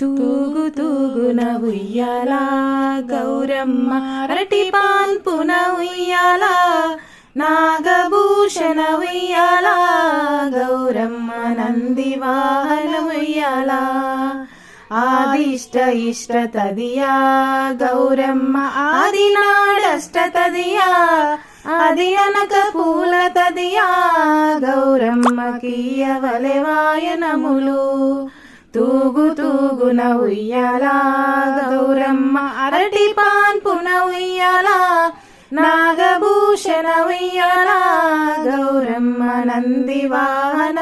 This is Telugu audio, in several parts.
తూగు తూగున ఉయ్యాలా గౌరమ్మ అరటి పాన్పున ఉయ్యాలా నాగభూషణ ఉయ్యాలా గౌరమ్మ నంది వాహన ఉయ్యాలా. ఆదిష్ట ఇష్ట తదియా గౌరమ్మ ఆదినాడష్ట తదియా అది అనక పూల తదియా గౌరమ్మ కీయవలె వాయనములు. తూగు పాన్పున ఉయ్యాల గౌరమ్మ అరటి పాన్పున ఉయ్యాల నాగభూషణ ఉయ్యాల గౌరమ్మ నంది వాహన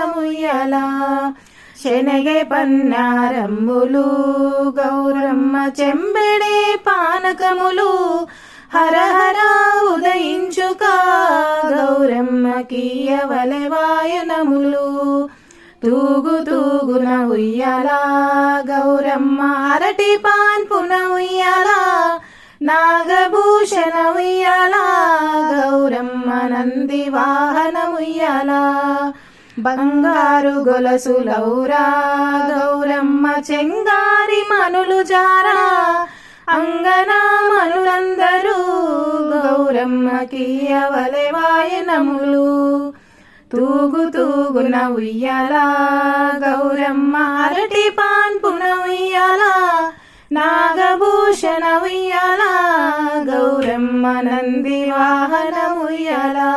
శనగె పన్నారమ్ములు గౌరమ్మ చెంబెడే పానకములు హర హర ఉదయించుక? గౌరమ్మ కీయవలె వాయనములు తూగు తూగున ఉయ్యాలా గౌరమ్మ అరటి పాన్పున ఉయ్యాలా నాగభూషణ ఉయ్యాలా గౌరమ్మ నంది వాహన ఉయ్యాల. బంగారు గొలసులౌరా గౌరమ్మ చెంగారి మనులు జారా అంగనా మనులందరూ గౌరమ్మ కీయవలె వాయనములు. తూగు తూగున ఉయ్యాలా గౌరమ్మ అరటి పాన్పున ఉయ్యాలా నాగభూషణ ఉయ్యాల గౌరమ్మ నంది వాహన ఉయ్యాలా